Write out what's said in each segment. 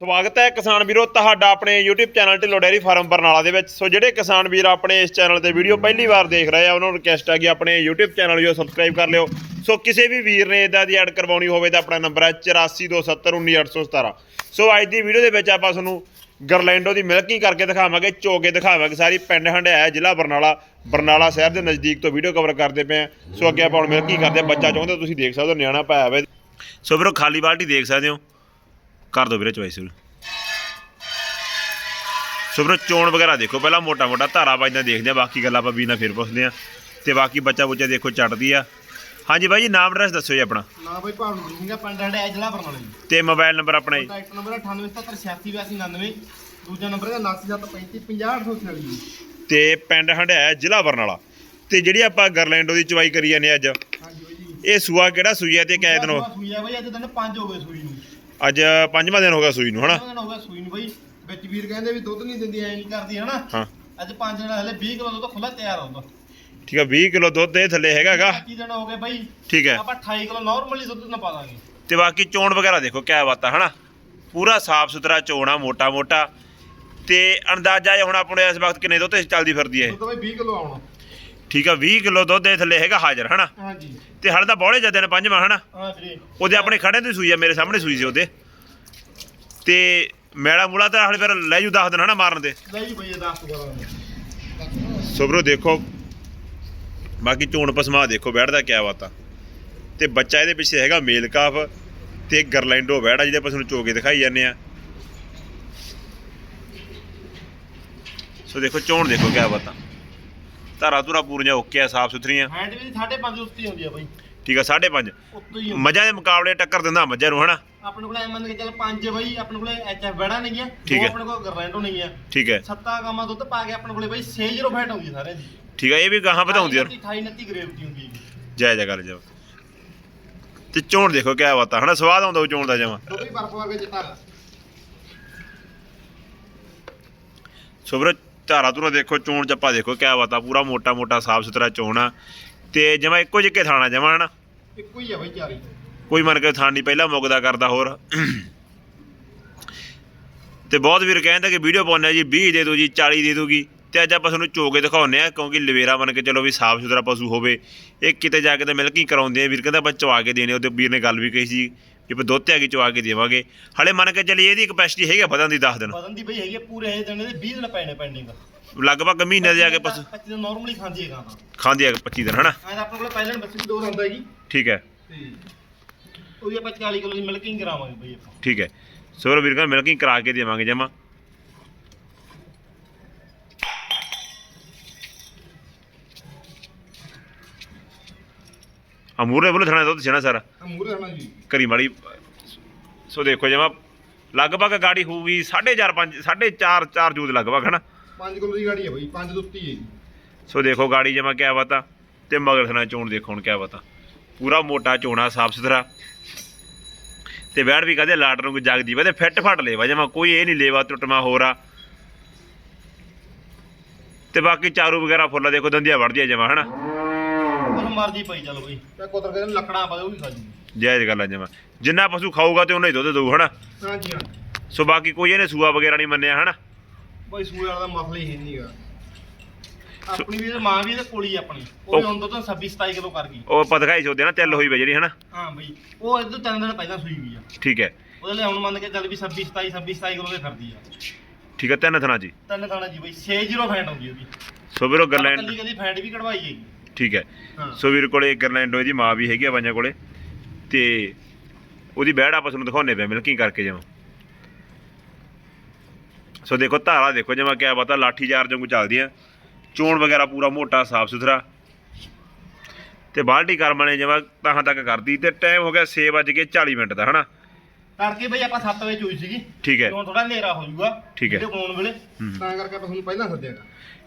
ਸਵਾਗਤ ਹੈ ਕਿਸਾਨ ਵੀਰੋ, ਤੁਹਾਡਾ ਆਪਣੇ YouTube channel Dhillon dairy farm Barnala ਦੇ ਵਿੱਚ। ਸੋ ਜਿਹੜੇ ਕਿਸਾਨ ਵੀਰ ਆਪਣੇ ਇਸ ਚੈਨਲ ਤੇ ਵੀਡੀਓ ਪਹਿਲੀ ਵਾਰ ਦੇਖ ਰਹੇ ਆ, ਉਹਨਾਂ ਨੂੰ ਰਿਕਵੈਸਟ ਹੈ ਕਿ ਆਪਣੇ YouTube ਚੈਨਲ ਨੂੰ ਸਬਸਕ੍ਰਾਈਬ ਕਰ ਲਿਓ। ਸੋ ਕਿਸੇ ਵੀ ਵੀਰ ਨੇ ਇਦਾਂ ਦੀ ਐਡ ਕਰਵਾਉਣੀ ਹੋਵੇ ਤਾਂ ਆਪਣਾ ਨੰਬਰ ਹੈ 8427191817 ਸੋ ਅੱਜ ਦੀ ਵੀਡੀਓ ਦੇ ਵਿੱਚ ਆਪਾਂ ਤੁਹਾਨੂੰ ਗਰਲੈਂਡੋ ਦੀ ਮਿਲਕਿੰਗ ਕਰਕੇ ਦਿਖਾਵਾਂਗੇ, ਚੋਗੇ ਦਿਖਾਵਾਂਗੇ। ਸਾਰੀ ਪਿੰਡ ਹੰਡਿਆ ਜ਼ਿਲ੍ਹਾ ਬਰਨਾਲਾ ਬਰਨਾਲਾ ਸ਼ਹਿਰ ਦੇ ਨਜ਼ਦੀਕ ਤੋਂ ਵੀਡੀਓ ਕਵਰ ਕਰਦੇ ਪਏ ਆ। ਸੋ ਅੱਗੇ ਆਪਾਂ ਹੁਣ ਮਿਲਕਿੰਗ ਕਰਦੇ ਹਾਂ। ਬੱਚਾ ਚਾਹੁੰਦੇ ਤੁਸੀਂ ਦੇਖ ਸਕਦੇ ਹੋ, ਨਿਆਣਾ ਪਾਇਆ ਹੋਵੇ। ਸੋ ਵੀਰੋ, ਖਾਲੀ ਬਾਲਟੀ ਦੇਖ ਸਕਦੇ ਹੋ। ਕਰ ਦੋ ਵੀਰੇ ਚੋਇਸ ਸੋ ਵੀਰੋ ਚੋਣ ਵਗੈਰਾ ਦੇਖੋ ਪਹਿਲਾਂ ਮੋਟਾ ਮੋਟਾ ਧਾਰਾ ਵੱਜਦਾ ਦੇਖਦੇ ਆ ਬਾਕੀ ਗੱਲਾਂ ਆਪਾਂ ਵੀ ਨਾਲ ਫਿਰ ਪੁੱਛਦੇ ਆ। ਤੇ ਬਾਕੀ ਬੱਚਾ ਬੁੱਚਾ ਦੇਖੋ ਚੱਟਦੀ ਆ। ਹਾਂਜੀ ਬਾਈ ਜੀ ਨਾਮ ਐਡਰੈਸ ਦੱਸੋ ਜੀ ਆਪਣਾ। ਨਾ ਬਈ ਭਾਵਨ ਸਿੰਘਾ ਪਿੰਡ ਹੰਡਿਆ ਜ਼ਿਲ੍ਹਾ ਬਰਨਾਲਾ ਜੀ। ਤੇ ਮੋਬਾਈਲ ਨੰਬਰ ਆਪਣਾ ਜੀ। ਕੰਟੈਕਟ ਨੰਬਰ 9877868299 ਦੂਜਾ ਨੰਬਰ ਹੈ 9735 ਜੀ ਤੇ ਪਿੰਡ ਹੰਡਿਆ ਜ਼ਿਲ੍ਹਾ ਬਰਨਾਲਾ ਤੇ ਜਿਹੜੀ ਆਪਾਂ ਗਰਲੈਂਡੋ ਦੀ ਚਵਾਈ ਕਰੀ ਜਾਂਦੇ ਅੱਜ। ਇਹ ਸੂਆ ਕਿਹੜਾ ਸੂਈ ਹੈ ਤੇ ਕਿਹ ਦਿਨ ਸੂਈ ਆ ਬਈ ਅੱਜ ਦਿਨ 5 ਹੋ ਗਏ ਸੂਈ ਨੂੰ। ਅੱਜ ਪੰਜਵਾਂ ਦਿਨ ਹੋ ਗਿਆ ਸੂਈ ਨੂੰ ਹਨਾ? ਦਿਨ ਹੋ ਗਏ ਸੂਈ ਨੂੰ ਬਈ। ਵਿੱਚ ਵੀਰ ਕਹਿੰਦੇ ਵੀ ਦੁੱਧ ਨਹੀਂ ਦਿੰਦੀ ਐ ਨਹੀਂ ਕਰਦੀ ਹਨਾ? ਹਾਂ। ਅੱਜ 5 ਦਿਨ ਹਲੇ 20 ਕਿਲੋ ਦੁੱਧ ਖੁੱਲਾ ਤਿਆਰ ਹੁੰਦਾ। ਠੀਕ ਆ 20 ਕਿਲੋ ਦੁੱਧ ਦੇ ਥੱਲੇ ਹੈਗਾਗਾ 25 ਦਿਨ ਹੋ ਗਏ ਬਈ। ਠੀਕ ਹੈ। ਆਪਾਂ 28 ਕਿਲੋ ਨਾਰਮਲੀ ਦੁੱਧ ਨਾ ਪਾ ਦਾਂਗੇ। ਤੇ ਬਾਕੀ ਚੋਣ ਵਗੈਰਾ ਦੇਖੋ ਕਿਆ ਬਾਤ ਆ ਹਨਾ? ਪੂਰਾ ਸਾਫ਼ ਸੁਥਰਾ ਚੋਣਾ ਮੋਟਾ ਮੋਟਾ ਤੇ ਅੰਦਾਜ਼ਾ ਇਹ ਹੁਣ ਆਪਣੇ ਇਸ ਵਕਤ ਕਿੰਨੇ ਦੁੱਧ ਤੇ ਚੱਲਦੀ ਫਿਰਦੀ ਹੈ ਇਹ? ਦੁੱਧ ਬਈ 20 ਕਿਲੋ ਆਉਣਾ ਠੀਕ ਆ 20 ਕਿਲੋ ਦੁੱਧ ਦੇ ਥੱਲੇ ਹੈਗਾ ਹਾਜ਼ਰ ਹਨਾ? ਹਾਂਜੀ। ਤੇ ਹਲ ਤਾਂ ਬੋਲੇ ਜਾਂਦੇ ਨੇ ਪੰਜਵਾਂ ਹਨਾ? ਹਾਂ ਵੀਰੇ। ਉਹਦੇ ਆਪਣੇ ਖੜੇ ਤੋਂ ਸੂਈ ਆ ਮੇਰੇ ਸਾਹਮਣੇ ਸੂਈ ਸੀ ਉਹਦੇ। ਤੇ ਮੈਲਾ ਮੂਲਾ ਤਾਂ ਹਲੇ ਫਿਰ ਲੈ ਜੂ ਦੱਸ ਦਿਨ ਹਨਾ ਮਾਰਨ ਦੇ? ਲਈ ਬਈ ਇਹ 10 11 ਸੋਬਰੋ ਦੇਖੋ। ਬਾਕੀ ਚੋਣ ਪਸਮਾ ਦੇਖੋ ਬੈਠਦਾ ਕਿਆ ਬਾਤ ਤੇ ਬੱਚਾ ਇਹਦੇ ਪਿੱਛੇ ਹੈਗਾ ਮੇਲ ਕਾਫ ਤੇ ਗਰਲੈਂਡੋ ਬੈੜਾ ਜਿਹਦੇ ਆਪਾਂ ਤੁਹਾਨੂੰ ਚੋਕੇ ਦਿਖਾਈ ਜਾਂਦੇ ਆ। ਸੋ ਦੇਖੋ ਚੋਣ ਦੇਖੋ ਕਿਆ ਬਾਤ ਧਾਰਾ ਧੁਰਾ ਪੂਰੀਆਂ ਓਕੇ ਆ ਸਾਫ਼ ਸੁਥਰੀਆਂ। ਹੈਂਡ ਵੀ 5.5 ਉੱਤੇ ਹੁੰਦੀ ਆ ਬਈ। ਠੀਕ ਆ 5.5 ਉੱਤੋਂ ਹੀ ਮੱਝਾਂ ਦੇ ਮੁਕਾਬਲੇ ਟੱਕਰ ਦਿੰਦਾ ਮੱਝਾਂ ਨੂੰ ਹਨਾ? ਆਪਣੇ ਕੋਲ ਐ ਮੰਨ ਕੇ ਚੱਲ ਪੰਜ ਬਈ ਆਪਣੇ ਕੋਲੇ ਐਚਐਫ ਬੜਾ ਨਹੀਂ ਆ ਠੀਕ ਹੈ। ਆਪਣੇ ਕੋਲ ਗਰਲੈਂਡੋ ਨਹੀਂ ਆ। ਠੀਕ ਹੈ ਸੱਤਾ ਗਾਵਾਂ ਦੁੱਧ ਪਾ ਕੇ ਆਪਣੇ ਕੋਲੇ ਬਈ 60 ਫੈਟ ਹੁੰਦੀ ਸਾਰੇ ਦੀ। ਠੀਕ ਆ ਇਹ ਵੀ ਗਾਹਾਂ ਵਧਾਉਂਦੀ ਯਾਰ 28 29 ਗ੍ਰੇਵ ਦੀ ਹੁੰਦੀ ਜੈ। ਜੈ ਕਰ ਜਾ ਤੇ ਚੋਣ ਦੇਖੋ ਕਿਆ ਬਾਤ ਆ ਹਨਾ? ਸਵਾਦ ਆਉਂਦਾ ਉਹ ਚੋਣ ਦਾ ਜਮਾ। ਵੀ ਬਰਫ ਵਰਗੇ ਚਿੱਟਾ ਸੁਬਰ ਧਾਰਾ ਧੂਰਾ ਦੇਖੋ ਚੋਣ ਚੱਪਾ ਦੇਖੋ ਕਿਆ ਬਾਤ ਆ ਪੂਰਾ ਮੋਟਾ ਮੋਟਾ ਸਾਫ਼ ਸੁਥਰਾ ਚੋਣ ਆ। ਤੇ ਜਮਾ ਇੱਕੋ ਜਿੱਕੇ ਥਾਣਾ ਜਮਾ ਹਨਾ? ਇੱਕੋ ਹੀ ਆ ਬਈ ਚਾਰੀ ਕੋਈ ਮਨ ਕੇ ਥਾਣ ਨਹੀਂ ਪਹਿਲਾਂ ਮੁੱਕਦਾ ਕਰਦਾ ਹੋਰ। ਤੇ ਬਹੁਤ ਵੀਰ ਕਹਿੰਦੇ ਕਿ ਵੀਡੀਓ ਪਾਉਂਦੇ ਆ ਜੀ 20 ਦੇ ਦਿਓ ਜੀ 40 ਦੇ ਦੂਗੀ ਤੇ ਅੱਜ ਆਪਾਂ ਤੁਹਾਨੂੰ ਚੋਕੇ ਦਿਖਾਉਂਦੇ ਆ ਕਿਉਂਕਿ ਲਵੇਰਾ ਮੰਨ ਕੇ ਚਲੋ ਵੀ ਸਾਫ਼ ਸੁਥਰਾ ਪਸ਼ੂ ਹੋਵੇ। ਇਹ ਕਿਤੇ ਜਾ ਕੇ ਤਾਂ ਮਿਲਕਿੰਗ ਕਰਾਉਂਦੇ ਆ ਵੀਰ ਕਹਿੰਦਾ ਆਪਾਂ ਚਵਾ ਕੇ ਦੇਣੇ ਉਹਦੇ ਵੀਰ ਨੇ ਗੱਲ ਵੀ ਕਹੀ ਸੀ। ਕਿ ਆਪਾਂ ਦੁੱਧ ਤੇ ਆ ਕੇ ਚਵਾ ਕੇ ਦੇਵਾਂਗੇ। ਹਲੇ ਮੰਨ ਕੇ ਚੱਲੀ ਇਹਦੀ ਕਪੈਸਿਟੀ ਹੈਗੀ ਆ ਵਧਣ ਦੀ 10 ਦਿਨ। ਬਦਨ ਦੀ ਬਈ ਹੈਗੀ ਆ, ਪੂਰੇ ਇਹ ਦਿਨ ਦੇ 20 ਦਿਨ ਪੈਣੇ ਪੈਂਡਿੰਗ ਲਗਭਗ ਮਹੀਨੇ ਦੇ ਜਾ ਕੇ ਪਸ਼ੂ 25 ਦਿਨ ਨਾਰਮਲੀ ਖਾਂਦੀ ਹੈ ਗਾਵਾਂ ਖਾਂਦੀ ਆ 25 ਦਿਨ ਹਨਾ? ਐਂ ਤਾਂ ਆਪਣੇ ਕੋਲੇ ਪਹਿਲਾਂ ਬੱਚੇ ਵੀ ਦੋ ਦੰਦ ਹੈਗੀ ਠੀਕ ਹੈ। ਤੇ ਉਹਦੀ ਆਪਾਂ 40 ਕਿਲੋ ਦੀ ਮਿਲਕਿੰਗ ਕਰਾਵਾਂਗੇ ਬਈ ਆਪਾਂ। ਠੀਕ ਹੈ। ਸੋਰ ਵੀਰ ਕਹਿੰਦਾ ਮਿਲਕਿੰਗ ਕਰਾ ਕੇ ਦੇਵਾਂਗੇ ਜਮਾ। ਅਮੂਰੇ ਬੋਲੇ ਥਣਾ ਦੁੱਧ ਛਣਾ ਸਾਰਾ। ਆ ਮੂਰੇ ਹਣਾ ਜੀ। ਕਰੀ ਮਾੜੀ ਸੋ ਦੇਖੋ ਜਮਾ ਲਗਭਗ ਗਾੜੀ ਹੋਊਗੀ 4.5 5 4.5 4 ਜੂਦ ਲਗਭਗ ਹਨਾ? 5 ਕਿਲੋ ਦੀ ਗਾੜੀ ਹੈ ਬਈ 5 ਦੁੱਤੀ ਹੈ ਜੀ। ਸੋ ਦੇਖੋ ਗਾੜੀ ਜਮਾ ਕਿਆ ਬਤਾ ਤੇ ਮਗਰ ਥਣਾ ਚੋਣ ਦੇਖੋ ਹੁਣ ਕਿਆ ਬਤਾ। ਪੂਰਾ ਮੋਟਾ ਚੋਣਾ ਸਾਫ਼ ਸੁਥਰਾ। ਤੇ ਬੈੜ ਵੀ ਕਹਦੇ ਲਾਟ ਨੂੰ ਜਗਦੀ ਵਾ ਤੇ ਫਿੱਟ ਫਟ ਲੇਵਾ ਜਮਾ ਕੋਈ ਇਹ ਨਹੀਂ ਲੇਵਾ ਟੁੱਟਮਾ ਹੋ ਰਾ ਤੇ ਬਾਕੀ ਚਾਰੂ ਵਗੈਰਾ ਫੁੱਲਾ ਦੇਖੋ ਦੰਦੀਆਂ ਵੜਦੀਆਂ ਜਮਾ ਹਨਾ? ਉਹ ਮਰਜ਼ੀ ਪਈ ਚੱਲ ਬਈ। ਤੇ ਕੁਦਰ ਕੇ ਲੱਕੜਾਂ ਪਾ ਦੇ ਉਹ ਵੀ ਖਾ ਜੂ ਜਾਇਜ਼ ਗੱਲ ਆ ਜਮਾ ਜਿੰਨਾ ਪਸ਼ੂ ਖਾਊਗਾ ਤੇ ਉਹਨਾਂ ਹੀ ਦੁੱਧ ਦਊ ਹਨਾ? ਹਾਂਜੀ ਹਾਂ ਸੋ ਬਾਕੀ ਕੋਈ ਇਹਨੇ ਸੂਆ ਵਗੈਰਾ ਨਹੀਂ ਮੰਨਿਆ ਹਨਾ? ਬਈ ਸੂਏ ਵਾਲਾ ਦਾ ਮਸਲਾ ਹੀ ਨਹੀਂਗਾ ਆਪਣੀ ਵੀ ਤੇ ਮਾਂ ਵੀ ਤੇ ਕੋਲੀ ਆਪਣੀ। ਉਹ ਵੀ ਹੁਣ ਤੋਂ 26 27 ਕਿਲੋ ਕਰ ਗਈ। ਉਹ ਆਪਾਂ ਦਿਖਾਈ ਸੋਦੇ ਨਾ ਤਿਲ ਹੋਈ ਵੇ ਜਿਹੜੀ ਹਨਾ? ਹਾਂ ਬਈ ਉਹ ਇਦੋਂ ਤਿੰਨ ਦਿਨ ਪਹਿਲਾਂ ਸੂਈ ਗਈ ਆ। ਠੀਕ ਹੈ। ਉਹਦੇ ਲਈ ਹੁਣ ਮੰਨ ਕੇ ਚੱਲ ਵੀ 26 27 26 27 ਕਿਲੋ ਦੇ ਫਿਰਦੀ ਆ। ਠੀਕ ਹੈ ਤਿੰਨ ਥਣਾ ਜੀ। ਤਿੰਨ ਥਾਣਾ ਜੀ ਬਈ 60 ਫੈਂਟ ਹੁੰਦੀ ਉਹਦੀ। ਸੋ ਵੀਰੋ ਗਰਲੈਂਡ ਕੱਲੀ ਕੱਲੀ ਫੈਂਟ ਵੀ ਕਢਵਾਈ ਹੈਗੀ। ਠੀਕ ਹੈ। ਹਾਂ। ਸੋ ਵੀਰ ਕੋਲੇ ਗਰਲੈਂਡੋ ਦੀ ਮਾਂ ਵੀ ਹੈਗੀ ਆ ਬਾਈਆਂ ਕੋਲੇ। ਤੇ ਉਹਦੀ ਬਹਿੜ ਆਪਾਂ ਤੁਹਾਨੂੰ ਦਿਖਾਉਣੇ ਪਿਆ ਮਿਲਕਿੰਗ ਕਰਕੇ ਜਮਾ। ਸੋ ਦੇਖੋ ਧਾਰਾ ਦੇਖੋ ਜਮਾ ਕਿਆ ਪਤਾ ਲਾਠੀ ਚਾਰ ਵਾਂਗੂ ਚੱਲਦੀਆਂ। ਚੋਣ ਵਗੈਰਾ ਪੂਰਾ ਮੋਟਾ ਸਾਫ਼ ਸੁਥਰਾ। ਤੇ ਬਾਲਟੀ ਕਰਮਾਂ ਨੇ ਜਮਾ ਤਾਹਾਂ ਤੱਕ ਕਰਦੀ। ਤੇ ਟਾਈਮ ਹੋ ਗਿਆ 6:40 ਮਿੰਟ ਦਾ ਹਨਾ? ਕਰਕੇ ਬਈ ਆਪਾਂ 7 ਵਜੇ ਚੋਈ ਸੀਗੀ। ਠੀਕ ਹੈ। ਹੁਣ ਥੋੜਾ ਹਨੇਰਾ ਹੋ ਜਾਊਗਾ ਠੀਕ ਹੈ। ਬਣਾਉਣ ਵੇਲੇ। ਤਾਂ ਕਰਕੇ ਆਪਾਂ ਤੁਹਾਨੂੰ ਪਹਿਲਾਂ ਸੱਦਿਆਗਾ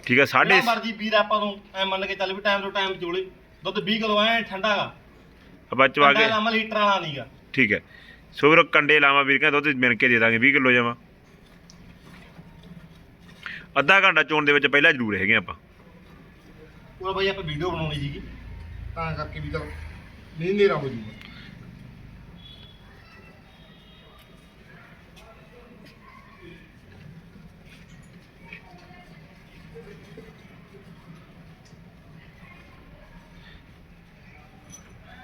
ਠੀਕ ਹੈ ਸਾਢੇ ਜਿਹੜਾ ਮਰਜ਼ੀ ਵੀਰ ਆਪਾਂ ਨੂੰ ਐ ਮੰਨ ਕੇ ਚੱਲ ਵੀ ਟਾਈਮ ਤੋਂ ਟਾਈਮ ਚੋਲੇ। ਦੁੱਧ 20 ਕਿਲੋ ਐ ਠੰਡਾਗਾ ਆਪਾਂ ਚਵਾ ਕੇ ਲਾਮਾ ਲੀਟਰ ਵਾਲਾ ਨਹੀਂਗਾ ਠੀਕ ਹੈ। ਸੋ ਵੀਰੋ ਕੰਡੇ ਲਾਵਾਂ ਵੀਰ ਕਹਿੰਦਾ ਦੁੱਧ ਮਿਣ ਕੇ ਦੇ ਦਾਂਗੇ 20 ਕਿਲੋ ਜਮਾ। ਅੱਧਾ ਘੰਟਾ ਚੋਣ ਦੇ ਵਿੱਚ ਪਹਿਲਾਂ ਜ਼ਰੂਰ ਹੈਗੇ ਆਪਾਂ। ਉਹ ਬਈ ਆਪਾਂ ਵੀਡੀਓ ਬਣਾਉਣੀ ਸੀਗੀ। ਤਾਂ ਕਰਕੇ ਵੀ ਤਾਂ ਨਹੀਂ ਹਨੇਰਾ ਹੋ ਜਾਊਗਾ।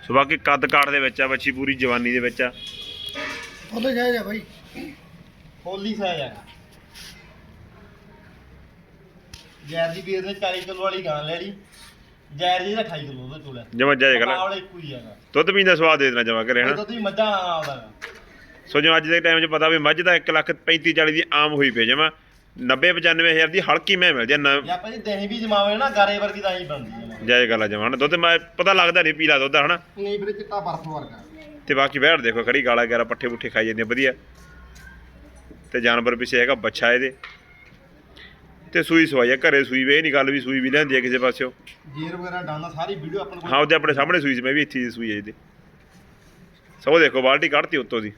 ਸੋ ਬਾਕੀ ਕੱਦ ਕਾਠ ਦੇ ਵਿੱਚ ਆ ਬੱਚੀ ਪੂਰੀ ਜਵਾਨੀ ਦੇ ਵਿੱਚ ਆ। ਫੁੱਲ ਜਾਇਜ਼ ਆ ਬਾਈ। ਹੋਲੀ ਸਾਇਜ਼ ਆ। ਜੈਰ ਦੀ ਵੀਰ ਨੇ 40 ਕਿਲੋ ਵਾਲੀ ਗਾਂ ਲੈ ਲਈ। ਜੈਰ ਜੀ ਦਾ 28 ਕਿਲੋ ਦਾ ਚੋਲਾ ਜਮਾ ਜਾਏ ਗੱਲ ਮਾਵਲੇ ਇੱਕੋ ਹੀ ਹੈਗਾ ਦੁੱਧ ਪੀਣ ਦਾ ਸਵਾਦ ਦੇ ਦੇਣਾ ਜਮਾ ਕਰੇ ਹਨਾ? ਦੁੱਧ ਵੀ ਮੱਝਾਂ ਆਉਂਦਾ। ਸੋ ਜਿਵੇਂ ਅੱਜ ਦੇ ਟਾਈਮ 'ਚ ਪਤਾ ਵੀ ਮੱਝ ਦਾ 1 ਲੱਖ 35 40 ਦੀ ਆਮ ਹੋਈ ਪਈ ਜਮਾ। 90 95 ਹਜ਼ਾਰ ਦੀ ਹਲਕੀ ਮੈਂ ਮਿਲ ਜਾ ਨਾ ਜੇ ਆਪਾਂ ਜੀ ਦਹੀਂ ਵੀ ਜਮਾਵੇ ਨਾ ਗਾਰੇ ਵਰਗੀ ਤਾਂ ਹੀ ਬਣਦੀ ਹੈ ਜਾਏ ਗੱਲ ਆ ਜਮਾ। ਹਨਾ ਦੁੱਧ ਮੈਂ ਪਤਾ ਲੱਗਦਾ ਨਹੀਂ ਪੀਲਾ ਦੁੱਧ ਆ ਹਨਾ? ਨਹੀਂ ਵੀਰੇ ਚਿੱਟਾ ਬਰਫ ਵਰਗਾ। ਤੇ ਬਾਕੀ ਬੈਠ ਦੇਖੋ ਖੜੀ ਗਾਲਾ ਗਾਰਾ ਪੱਠੇ ਪੁੱਠੇ ਖਾਈ ਜਾਂਦੇ ਵਧੀਆ। ਤੇ ਜਾਨਵਰ ਪਿੱਛੇ ਹੈਗਾ ਬੱਚਾ ਇਹਦੇ। ਤੇ ਸੂਈ ਸਵਾਈ ਆ ਘਰੇ ਸੂਈ ਵੇ ਨਹੀਂ ਗੱਲ ਵੀ ਸੂਈ ਵੀ ਲੈਂਦੀ ਆ ਕਿਸੇ ਪਾਸਿਓ। ਜੀਰ ਵਗੈਰਾ ਡਾਨਾ ਸਾਰੀ ਵੀਡੀਓ ਆਪਾਂ ਨੂੰ ਹਾਂ ਉਹਦੇ ਆਪਣੇ ਸਾਹਮਣੇ ਸੂਈ ਸੀ ਮੈਂ ਵੀ ਇੱਥੇ ਦੀ ਸੂਈ ਹੈ ਇਹਦੇ। ਸੋ ਦੇਖੋ ਬਾਲਟੀ ਕੱਢਤੀ ਉੱਤੋਂ ਦੀ।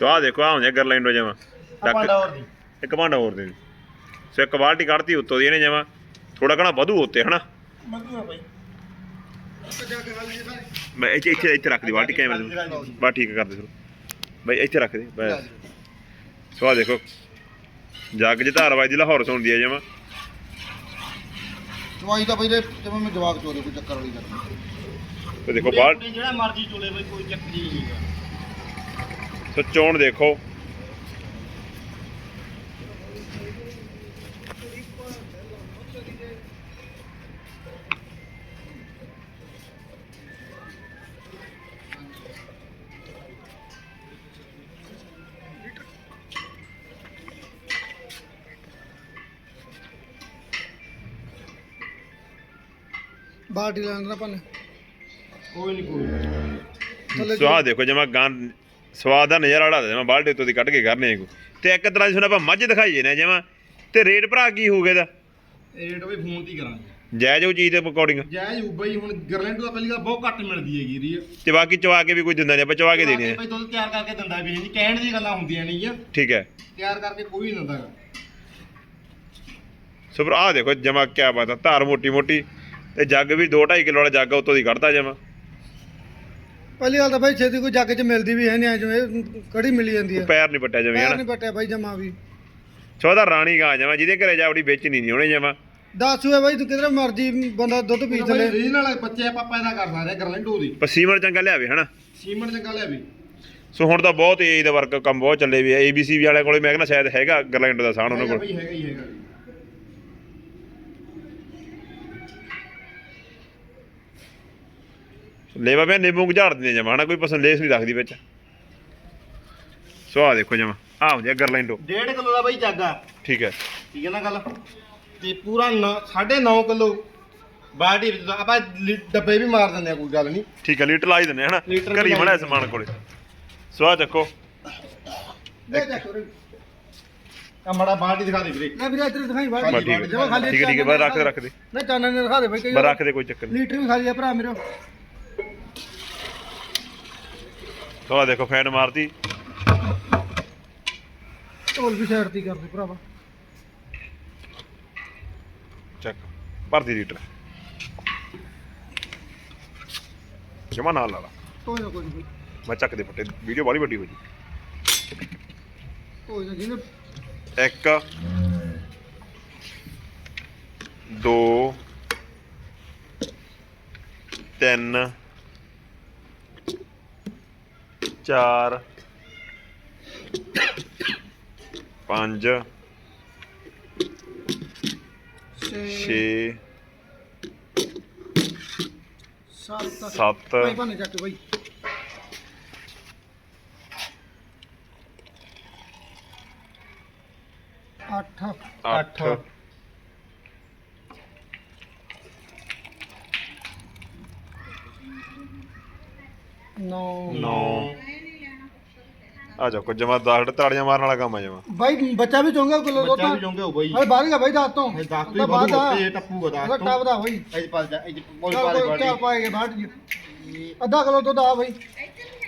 ਸੋ ਆਹ ਦੇਖੋ ਆ ਹੁੰਦੇ ਗਰਲੈਂਡੋ ਜਮਾ। ਦੀ। ਇੱਕ ਭਾਂਡਾ ਹੋਰ ਦੇ ਦਿਓ। ਸੋ ਇੱਕ ਬਾਲਟੀ ਕੱਢਤੀ ਉੱਤੋਂ ਦੀ ਇਹਨੇ ਜਮਾ। ਥੋੜਾ ਘਣਾ ਵਧੂ ਉੱਤੇ ਹਨਾ? ਬਾਈ। ਮੈਂ ਇੱਥੇ ਇੱਥੇ ਇੱਥੇ ਰੱਖ ਦੀ ਬਾਲਟੀ ਕਿਵੇਂ ਦੇ ਬਾ ਠੀਕ ਕਰ ਦੇ ਫਿਰ ਬਈ ਇੱਥੇ ਰੱਖ ਦੇ ਬਸ। ਸੋ ਆਹ ਦੇਖੋ। ਜੱਗ ਚ ਧਾਰ ਵੱਜਦੀ ਲਾਹੌਰ ਸੁਣਦੀ ਹੈ ਜਮਾ। ਬਈ ਦੇ ਜਿਵੇਂ ਮੈਂ ਜਵਾਕ ਚੋਰੇ ਕੋਈ ਚੱਕਰ ਵਾਲੀ ਗੱਲ ਨਹੀਂ। ਤੇ ਦੇਖੋ ਬਾਲ ਜਿਹੜਾ ਮਰਜ਼ੀ ਚੋਲੇ ਬਈ ਕੋਈ ਚੱਕਰ ਨਹੀਂ ਹੈਗਾ। ਸੋ ਚੋਣ ਦੇਖੋ। ਬਾਲਟੀ ਲੈਣ ਦਾ ਪੰਨ ਕੋਈ ਨਹੀਂ ਕੋਈ ਸੋ ਆਹ ਦੇਖੋ ਜਮਾ ਗਾਂ ਸਵਾਦ ਦਾ ਨਜ਼ਾਰਾ ਲਾ ਦੇ ਜਮਾ ਬਾਲਟੀ ਉੱਤੋਂ ਦੀ ਕੱਢ ਕੇ ਕਰਨੇ ਕੋ ਤੇ ਇੱਕ ਤਰ੍ਹਾਂ ਦੀ ਸੁਣਾ ਆਪਾਂ ਮੱਝ ਦਿਖਾਈਏ ਨਾ ਜਮਾ। ਤੇ ਰੇਟ ਭਰਾ ਕੀ ਹੋਊਗਾ ਇਹਦਾ? ਇਹ ਰੇਟ ਵੀ ਫੋਨ ਤੇ ਹੀ ਕਰਾਂਗੇ। ਜਾਇਜ਼ ਉਹ ਚੀਜ਼ ਦੇ ਅਕੋਰਡਿੰਗ ਜੈ ਉਬਾ ਹੀ ਹੁਣ ਗਰਲੈਂਡ ਦਾ ਪਹਿਲੀ ਗੱਲ ਬਹੁਤ ਘੱਟ ਮਿਲਦੀ ਹੈਗੀ ਰੀ ਤੇ ਬਾਕੀ ਚਵਾ ਕੇ ਵੀ ਕੋਈ ਦਿੰਦਾ ਨਹੀਂ ਆਪਾਂ ਚਵਾ ਕੇ ਦੇਣੇ ਆ। ਬਈ ਦੁੱਧ ਤਿਆਰ ਕਰਕੇ ਦਿੰਦਾ ਵੀ ਨਹੀਂ ਕਹਿਣ ਦੀ ਗੱਲਾਂ ਹੁੰਦੀਆਂ ਨਹੀਂ ਆ। ਠੀਕ ਹੈ। ਤਿਆਰ ਕਰਕੇ ਕੋਈ ਨਹੀਂ ਦਿੰਦਾ। ਗਾ। ਸੋ ਆਹ ਦੇਖੋ ਜਮਾ ਕਿਆ ਬਾਤ ਆ ਧਾਰ ਮੋਟੀ ਮੋਟੀ ਤੇ ਜੱਗ ਵੀ 2.5 ਕਿਲੋ ਵਾਲਾ ਜੱਗ ਆ ਉੱਤੋਂ ਦੀ ਕੱਢਦਾ ਜਮਾ। ਪਹਿਲੀ ਗੱਲ ਤਾਂ ਬਾਈ ਛੇਤੀ ਕੋਈ ਜੱਗ 'ਚ ਮਿਲਦੀ ਵੀ ਹੈ ਨਹੀਂ ਜਿਵੇਂ ਕੜੀ ਮਿਲੀ ਜਾਂਦੀ ਹੈ। ਪੈਰ ਨਹੀਂ ਪੱਟਿਆ ਜਮੀ ਪੈਰ ਹਨਾ? ਨਹੀਂ ਪੱਟਿਆ ਬਾਈ ਜਮਾ ਵੀ। ਸੋ ਉਹਦਾ ਰਾਣੀ ਗਾਂ ਜਮਾ ਜਿਹਦੇ ਘਰੇ ਜਾ ਵੜੀ ਵੇਚਣੀ ਨਹੀਂ ਉਹਨੇ ਜਮਾ। ਦੱਸ ਹੋਏ ਬਾਈ ਤੂੰ ਕਿਧਰ ਮਰਜ਼ੀ ਬੰਦਾ ਦੁੱਧ ਪੀ ਥਲੇ। ਬਈ ਰੀਜਨਲ ਵਾਲੇ ਬੱਚੇ ਆਪਾਂ ਪੈਦਾ ਕਰ ਸਕਦੇ ਗਰਲੈਂਡੋ ਦੀ। ਪਸੀਮਰ ਚੰਗਾ ਲਿਆਵੇ ਹਨਾ? ਸੀਮਨ ਚੰਗਾ ਲਿਆ ਵੀ ਸੋ ਹੁਣ ਤਾਂ ਬਹੁਤ ਏਜ ਦਾ ਵਰਕ ਕੰਮ ਬਹੁਤ ਚੱਲੇ ਵੀ ਆ ਏਬੀਸੀ ਵਾਲਿਆਂ ਕੋਲੇ ਮੈਂ ਕਹਿੰਦਾ ਸ਼ਾਇਦ ਹੈਗਾ ਗਰਲੈਂਡ ਦਾ ਸਾਨ ਉਹਨਾਂ ਹੈਗਾ ਕੋਲ। ਬਈ ਹੈਗਾ ਹੀ ਹੈਗਾ ਜੀ। ਲੇਵਾ ਮੈਂ ਨਿੰਬੂ ਗੁਝਾੜ ਦਿੰਦੇ ਜਮਾ ਹਨਾ ਕੋਈ ਪਸੰਦ ਲੇਸ ਨਹੀਂ ਰੱਖਦੀ ਵਿੱਚ। ਸੋ ਆ ਦੇਖੋ ਜਮਾ ਆ ਹੁੰਦੀ ਆ ਗਰਲੈਂਡੋ ਡੇਢ ਕਿਲੋ ਦਾ ਬਈ ਜਾਗਾ ਠੀਕ ਹੈ। ਠੀਕ ਹੈ ਨਾ ਗੱਲ? ਤੇ ਪੂਰਾ 9.5 ਕਿਲੋ ਬਾਲਟੀ ਵਿੱਚ ਆਪਾਂ ਲੀ- ਡੱਬੇ ਵੀ ਮਾਰ ਦਿੰਦੇ ਆ ਕੋਈ ਗੱਲ ਨਹੀਂ। ਠੀਕ ਹੈ ਲੀਟਰ ਲਾ ਹੀ ਦਿੰਦੇ ਹਨਾ। ਲੀਟਰ ਘਰੀ ਲਾ ਦਿੰਦੇ ਸਮਾਨ ਕੋਲੇ। ਸੋ ਆ ਚੱਕੋ ਦੇ ਚੱਕ ਉਰੇ। ਆ ਮੜਾ ਬਾਲਟੀ ਦਿਖਾ ਦੇ ਵੀਰੇ। ਲੈ ਵੀਰੇ ਇੱਧਰ ਦਿਖਾਈ ਬਸ ਬਾਈ ਠੀਕ ਹੈ ਜਮਾ ਖਾਲੀ ਠੀਕ ਹੈ ਠੀਕ ਹੈ ਬਸ ਰੱਖ ਦੇ ਰੱਖ ਦੇ। ਨਾ ਚਾਨਣ ਨੇ ਦਿਖਾ ਦੇ ਬਾਈ। ਕਈ ਬਸ ਰੱਖ ਦੇ ਕੋਈ ਚੱਕਰ ਨਹੀਂ। ਲੀਟਰ ਵੀ ਖਾਲੀ ਆ ਭਰਾ ਮੇਰੇ। ਆ ਦੇਖੋ ਫੈਨ ਮਾਰਤੀ ਢੋਲ ਵੀ ਸਾਈਡ ਤੇ ਕਰ ਦੇ ਭਰਾਵਾ। ਚੱਕ ਭਰਦੀ ਲੀਟਰ ਜਮਾ ਨਾਲ ਲਾ ਲਾ। ਕੋਈ ਨਾ ਕੋਈ ਨੀ ਬਾਈ ਮੈਂ ਚੱਕ ਦੇ ਪੱਟੇ ਵੀਡੀਓ ਬੜੀ ਵੱਡੀ ਹੋ ਜੀ ਕੋਈ ਨਾ ਜਿਹਨੇ ਇੱਕ ਦੋ ਤਿੰਨ ਚਾਰ। ਪੰਜ। ਛੇ। ਸੱਤ। ਸੱਤ। ਬਾਈ ਭਾਨੇ ਚੱਕ ਬਾਈ ਅੱਠ। ਅੱਠ। ਨੌ। ਨੌ। ਆ ਜਾ ਕੋ ਜਮਾ 10 ਤਾੜੀਆਂ ਮਾਰਨ ਵਾਲਾ ਕੰਮ ਆ ਜਮਾ। ਬਾਈ ਬੱਚਾ ਵੀ ਚੋਂਗਾ ਕਿਲੋ ਦੁੱਧ ਬੱਚਾ ਵੀ ਜੋਂਗੇ ਹੋ ਬਈ। ਬਾਹਰ ਗਿਆ ਬਾਈ ਦਾਤ ਤੋਂ। ਇਹ ਦਸ ਤੋਂ ਬਾਅਦ ਬਾਅਦ ਆ। ਤੇ ਟੱਪੂਗਾ ਦਸ ਤੋਂ। ਟੱਪ ਦਾ ਬਾਈ। ਇਹ ਪਾ ਜਾ ਇਹ ਬੋਲ ਚੱਲ ਪਾ ਦੇ ਕੋਈ ਚਾਰ ਬਾਲਟੀ ਪਾਏਗੇ ਬਾਹਰ ਜੀ। ਅੱਧਾ ਕਿਲੋ ਦੁੱਧ ਆ ਬਾਈ।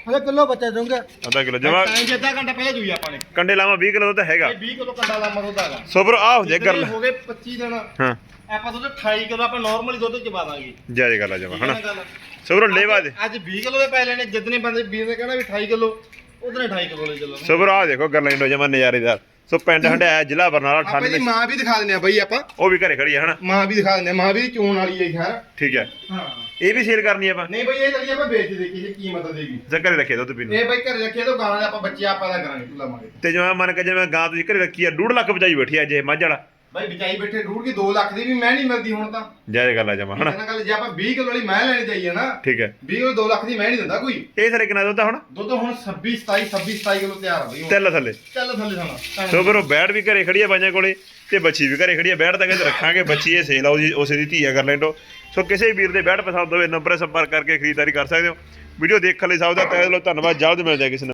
ਹਲੇ ਕਿਲੋ ਬੱਚਾ ਦਊਂਗਾ ਅੱਧਾ ਕਿਲੋ ਜਮਾ ਟਾਈਮ ਜੇ ਅੱਧਾ ਘੰਟਾ ਪਹਿਲਾਂ ਜੂਈ ਆਪਾਂ ਨੇ। ਕੰਡੇ ਲਾਵਾਂ 20 ਕਿਲੋ ਦਾ ਤਾਂ ਹੈਗਾ। ਇਹ 20 ਕਿਲੋ ਕੰਡਾ ਲਾਮਾ ਦੁੱਧ ਹੈਗਾ। ਸੋ ਬਰੋ ਆ ਹੋ ਜੇ ਜਿੱਦਣ ਗੱਲ। ਇਹ ਹੋ ਗਏ 25 ਦਿਨ। ਹਾਂ। ਆਪਾਂ ਦੁੱਧ 28 ਕਿਲੋ ਆਪਾਂ ਨਾਰਮਲੀ ਦੁੱਧ ਚ ਪਾ ਦਾਂਗੇ। ਜਾਇਜ਼ ਗੱਲ ਆ ਜਮਾ ਠੀਕ ਹੈ ਹਨਾ। ਨਾ ਗੱਲ? ਸੋ ਬਰੋ ਲੇਵਾ ਦੇ। ਅੱਜ 20 ਕਿਲੋ ਦੇ ਪੈ ਲੈਣੇ। ਜਿੱਦਨੇ ਬੰਦੇ ਵੀਰ ਨੇ ਕਹਿਣਾ ਵੀ 28 ਕਿਲੋ। ਉਧਰੇ 28 ਕਿਲੋ ਲੈ ਚੱਲੋ ਸੋ ਬਰੋ ਆ ਦੇਖੋ ਗੱਲਾਂ ਇੰਡੋ ਜਮਾ ਨਜ਼ਾਰੇਦਾਰ ਸੋ ਪਿੰਡ ਹੰਡਾਇਆ ਜ਼ਿਲ੍ਹਾ ਬਰਨਾਲਾ ਆਪਾਂ ਦੇ ਮਾਂ ਵੀ ਦਿਖਾ ਦਿੰਦੇ ਆ ਬਈ ਆਪਾਂ। ਉਹ ਵੀ ਘਰੇ ਖੜੀ ਹੈ ਹਨਾ? ਮਾਂ ਵੀ ਦਿਖਾ ਦਿੰਦੇ ਆ ਮਾਂ ਵੀ ਚੋਣ ਵਾਲੀ ਹੈ? ਖੈਰ ਠੀਕ ਹੈ ਹਾਂ। ਇਹ ਵੀ ਸੇਲ ਕਰਨੀ ਆਪਾਂ? ਨਹੀਂ ਬਈ ਇਹ ਤਲੀ ਆਪਾਂ ਵੇਚ ਦੇਖੀ ਜੇ ਕੀਮਤ ਦੇਗੀ ਜਾਂ ਘਰੇ ਰੱਖੇ ਦੁੱਧ ਪੀਣ ਨੂੰ? ਇਹ ਬਈ ਘਰੇ ਰੱਖੇ ਤਾਂ ਗਾਣਾ ਦੇ ਆਪਾਂ ਬੱਚੇ ਆਪਾਂ ਦਾ ਕਰਾਂਗੇ ਤੂੰ ਲਾਵਾਂਗੇ ਤੇ ਜਿਵੇਂ ਮੰਨ ਕੇ ਜਿਵੇਂ ਗਾਂ ਤੁਸੀਂ ਘਰੇ ਰੱਖੀ ਆ 2.5 ਲੱਖ ਬਚਾਈ ਬੈਠੀ ਆ ਜੇ ਮੱਝ ਵਾਲਾ। ਬਈ ਵਿਚਾਈ ਬੈਠੇ ਡੂੜ ਕੀ 2 ਲੱਖ ਦੀ ਵੀ ਮੈਂ ਨਹੀਂ ਮਿਲਦੀ ਹੁਣ ਤਾਂ। ਜਾਇਜ਼ ਗੱਲ ਆ ਜਮਾ ਹਨਾ? ਇਹਨਾਂ ਗੱਲ ਜੇ ਆਪਾਂ 20 ਕਿਲੋ ਵਾਲੀ ਮੈਂ ਲੈਣੀ ਚਾਹੀਏ ਨਾ ਠੀਕ ਹੈ। 20 ਕਿਲੋ 2 ਲੱਖ ਦੀ ਮੈਂ ਨਹੀਂ ਦਿੰਦਾ ਕੋਈ। ਇਹ ਸਾਰੇ ਕਿੰਨਾ ਦੁੱਧ ਆ ਹੁਣ। ਦੁੱਧ ਹੁਣ 26 27 26 27 ਕਿਲੋ ਤਿਆਰ ਆ ਬਈ। ਤਿੰਨ ਥੱਲੇ। ਚੱਲ ਥੱਲੇ ਜਾਣਾ ਸੋ ਫਿਰ ਉਹ ਬੈੜ ਵੀ ਘਰੇ ਖੜੀ ਆ ਬਾਈਆਂ ਕੋਲੇ ਤੇ ਬੱਚੀ ਵੀ ਘਰੇ ਖੜੀ ਆ ਬੈੜ ਤਾਂ ਕਹਿੰਦੇ ਰੱਖਾਂਗੇ ਬੱਚੀ ਇਹ ਸੇਲ ਆਉ ਜੀ ਉਸੇ ਦੀ ਧੀ ਆ ਕਰ ਲੈਂਡੋ ਸੋ ਕਿਸੇ ਵੀਰ ਦੇ ਬੈੜ ਪਸੰਦ ਹੋਵੇ ਨੰਬਰ ਸੰਪਰਕ ਕਰਕੇ ਖਰੀਦਦਾਰੀ ਕਰ ਸਕਦੇ ਹੋ। ਵੀਡੀਓ ਦੇਖਣ ਲਈ ਸਭ ਦਾ ਤਹਿ ਦਿਲੋਂ ਧੰਨਵਾਦ ਜਲਦ ਮਿਲ ਜਾਏ ਕਿਸੇ ਨੂੰ